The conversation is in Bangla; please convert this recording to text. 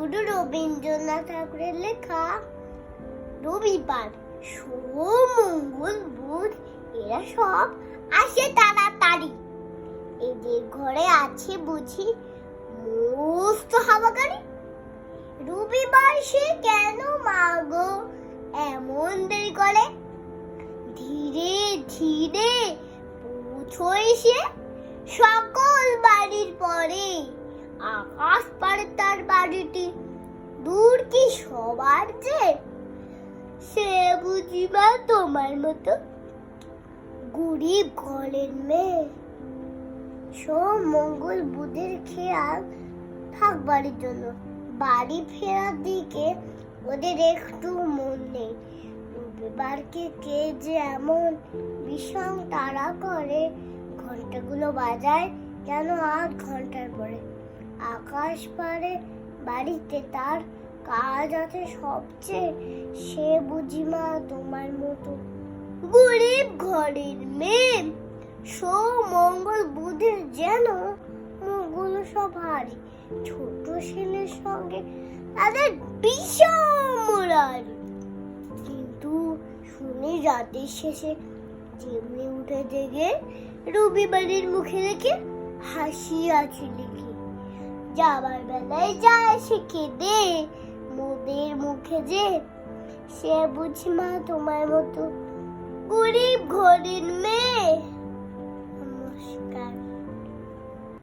কবিগুরু রবীন্দ্রনাথ ঠাকুরের লেখা। রবিবার সোমঙ্গল বুধ, এরা সব আসে তাড়াতাড়ি। এদের ঘরে আছে বুঝি মস্ত হাওয়াগাড়ি। রবিবার সে কেন মাগো? এমন দেরি করে? ধীরে ধীরে পৌঁছয় সে সকল বাড়ির পরে। আকাশ পারে তার বাড়িটি। দূর কি সবার যে? সে বুঝিবা তোমার মতো গরিব ঘরের মেয়ে। সোম মঙ্গল বুধের খেয়াল থাক বাড়ির জন্য। বাড়ি ফেরার দিকে ওদের একটু মন নেই। রবিবারকে কে যে এমন ভীষণ তাড়া করে? ঘন্টাগুলো বাজায় যেন আধ ঘণ্টার পরে? আকাশ পারে বাড়িতে তার কাজ আছে সবচেয়ে। সে বুঝি মা তোমার মতো গরিব ঘরের মেয়ে। সো মঙ্গল বুধের যেন মঙ্গল সব হারি ছোট ছেলের সঙ্গে তাদের ভীষণ কিন্তু শুনি রাতের শেষে যেমনি উঠে জেগে রবিবারের মুখে দেখে হাসি আছে লিখে। যাবার বেলায় যায় শিখে দে মোদের মুখে যে। সে বুঝি মা তোমার মতো গরিব ঘরের মেয়ে।